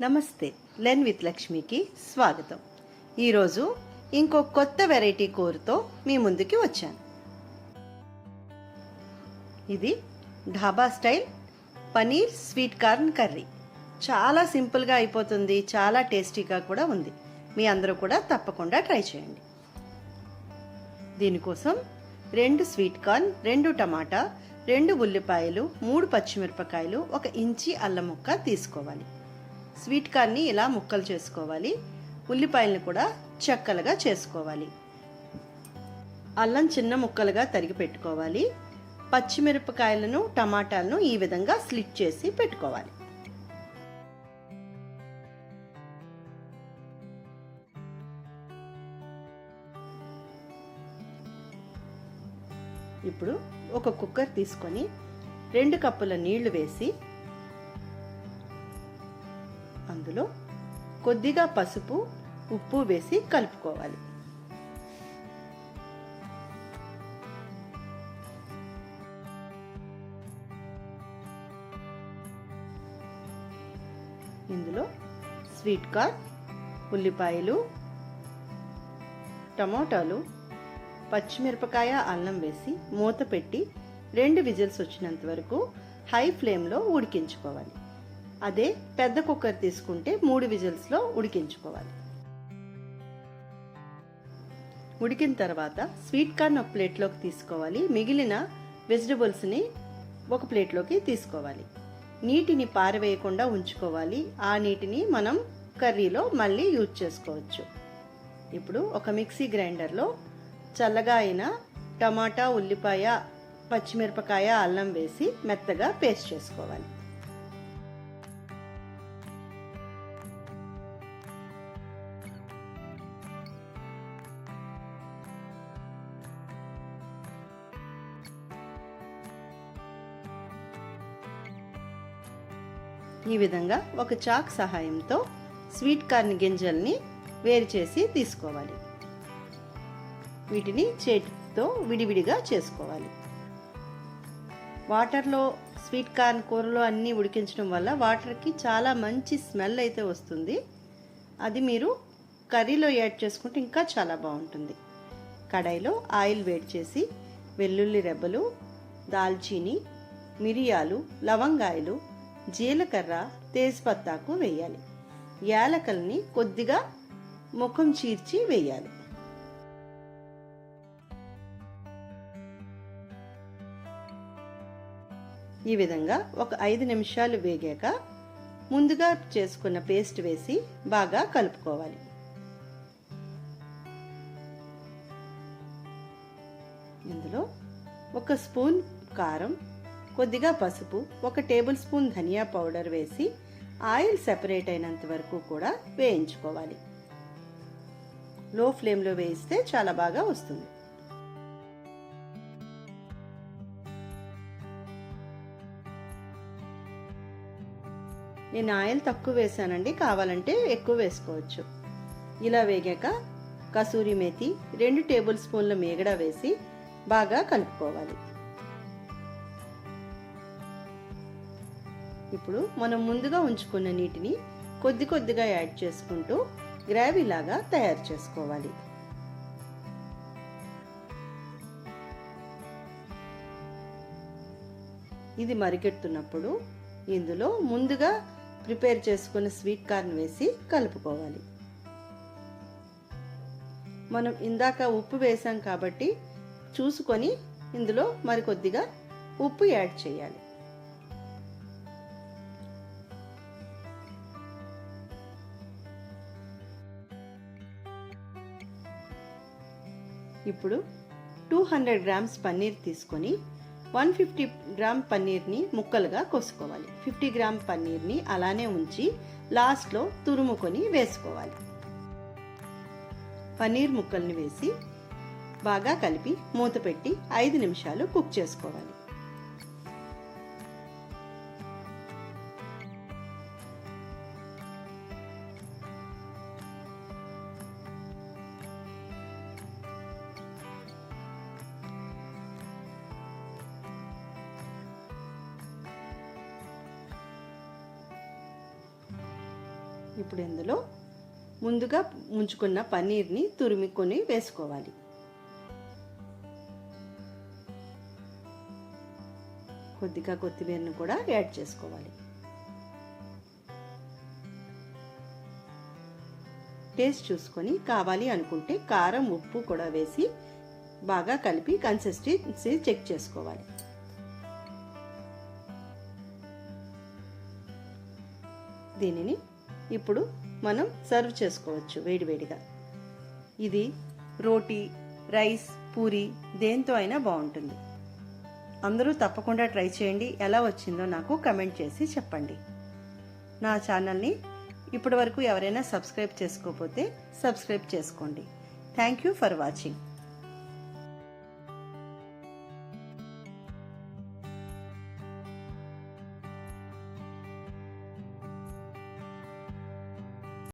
నమస్తే లెన్ విత్ లక్ష్మికి స్వాగతం. ఈరోజు ఇంకో కొత్త వెరైటీ కూరతో మీ ముందుకి వచ్చాను. ఇది dhaba style paneer sweet corn curry. చాలా సింపుల్గా అయిపోతుంది చాలా టేస్టీగా కూడా ఉంది. మీ అందరూ కూడా తప్పకుండా ట్రై చేయండి. దీనికోసం రెండు స్వీట్ కార్న్ రెండు టమాటా రెండు ఉల్లిపాయలు మూడు పచ్చిమిరపకాయలు ఒక ఇంచి అల్లం ముక్క తీసుకోవాలి. స్వీట్ కార్న్ని ఇలా ముక్కలు చేసుకోవాలి. ఉల్లిపాయలను కూడా చెక్కలుగా చేసుకోవాలి. అల్లం చిన్న ముక్కలుగా తరిగి పెట్టుకోవాలి. పచ్చిమిరపకాయలను టమాటాలను ఈ విధంగా స్లిట్ చేసి పెట్టుకోవాలి. ఇప్పుడు ఒక కుక్కర్ తీసుకొని రెండు కప్పుల నీళ్ళు వేసి అందులో కొద్దిగా పసుపు ఉప్పు వేసి కలుపుకోవాలి. ఇందులో స్వీట్ కార్న్ ఉల్లిపాయలు టమోటాలు పచ్చిమిరపకాయ అల్లం వేసి మూత పెట్టి రెండు విజిల్స్ వచ్చినంత వరకు హై ఫ్లేమ్లో ఉడికించుకోవాలి. అదే పెద్ద కుక్కర్ తీసుకుంటే మూడు విజిల్స్లో ఉడికించుకోవాలి. ఉడికిన తర్వాత స్వీట్ కార్న్ ఒక ప్లేట్లోకి తీసుకోవాలి. మిగిలిన వెజిటబుల్స్ని ఒక ప్లేట్లోకి తీసుకోవాలి. నీటిని పారవేయకుండా ఉంచుకోవాలి. ఆ నీటిని మనం కర్రీలో మళ్ళీ యూజ్ చేసుకోవచ్చు. ఇప్పుడు ఒక మిక్సీ గ్రైండర్లో చల్లగా అయిన టమాటా ఉల్లిపాయ పచ్చిమిరపకాయ అల్లం వేసి మెత్తగా పేస్ట్ చేసుకోవాలి. ఈ విధంగా ఒక చాక్ సహాయంతో స్వీట్ కార్న్ గింజల్ని వేరు చేసి తీసుకోవాలి. వీటిని చేతితో విడివిడిగా చేసుకోవాలి. వాటర్లో స్వీట్ కార్న్ కూరలో అన్నీ ఉడికించడం వల్ల వాటర్కి చాలా మంచి స్మెల్ అయితే వస్తుంది. అది మీరు కర్రీలో యాడ్ చేసుకుంటే ఇంకా చాలా బాగుంటుంది. కడాయిలో ఆయిల్ వేడి చేసి వెల్లుల్లి రెబ్బలు దాల్చీని మిరియాలు లవంగాయలు జీలకర్ర తేజ్పత్తాకు వేయాలి. యాలకల్ని కొద్దిగా ముఖం చీర్చి వేయాలి. ఈ విధంగా ఒక ఐదు నిమిషాలు వేగాక ముందుగా చేసుకున్న పేస్ట్ వేసి బాగా కలుపుకోవాలి. ఇందులో ఒక స్పూన్ కారం కొద్దిగా పసుపు ఒక టేబుల్ స్పూన్ ధనియా పౌడర్ వేసి ఆయిల్ సెపరేట్ అయినంత వరకు కూడా వేయించుకోవాలి. లో ఫ్లేమ్లో వేయిస్తే చాలా బాగా వస్తుంది. నేను ఆయిల్ తక్కువ వేసానండి కావాలంటే ఎక్కువ వేసుకోవచ్చు. ఇలా వేగాక కసూరి మేతి రెండు టేబుల్ స్పూన్ల మేగడ వేసి బాగా కలుపుకోవాలి. ఇప్పుడు మనం ముందుగా ఉంచుకున్న నీటిని కొద్ది కొద్దిగా యాడ్ చేసుకుంటూ గ్రావీలాగా తయారు చేసుకోవాలి. ఇది మరికెడుతున్నప్పుడు ఇందులో ముందుగా ప్రిపేర్ చేసుకున్న స్వీట్ కార్న్ వేసి కలుపుకోవాలి. మనం ఇందాక ఉప్పు వేసాం కాబట్టి చూసుకొని ఇందులో మరికొద్దిగా ఉప్పు యాడ్ చేయాలి. ఇప్పుడు టూ హండ్రెడ్ గ్రామ్స్ పన్నీర్ తీసుకొని వన్ ఫిఫ్టీ గ్రామ్ పన్నీర్ని ముక్కలుగా కోసుకోవాలి. ఫిఫ్టీ గ్రామ్ పన్నీర్ని అలానే ఉంచి లాస్ట్లో తురుముకొని వేసుకోవాలి. పన్నీర్ ముక్కల్ని వేసి బాగా కలిపి మూత పెట్టి ఐదు నిమిషాలు కుక్ చేసుకోవాలి. ఇప్పుడు ఇందులో ముందుగా ముంచుకున్న పన్నీర్ని తురుముకొని వేసుకోవాలి. కొద్దిగా కొత్తిమీరను కూడా యాడ్ చేసుకోవాలి. టేస్ట్ చూసుకొని కావాలి అనుకుంటే కారం ఉప్పు కూడా వేసి బాగా కలిపి కన్సిస్టెన్సీ చెక్ చేసుకోవాలి. దీనిని ఇప్పుడు మనం సర్వ్ చేసుకోవచ్చు వేడివేడిగా. ఇది రోటీ రైస్ పూరి దేంతో అయినా బాగుంటుంది. అందరూ తప్పకుండా ట్రై చేయండి. ఎలా వచ్చిందో నాకు కమెంట్ చేసి చెప్పండి. నా ఛానల్ని ఇప్పటి వరకు ఎవరైనా సబ్స్క్రైబ్ చేసుకోకపోతే సబ్స్క్రైబ్ చేసుకోండి. Thank you for watching.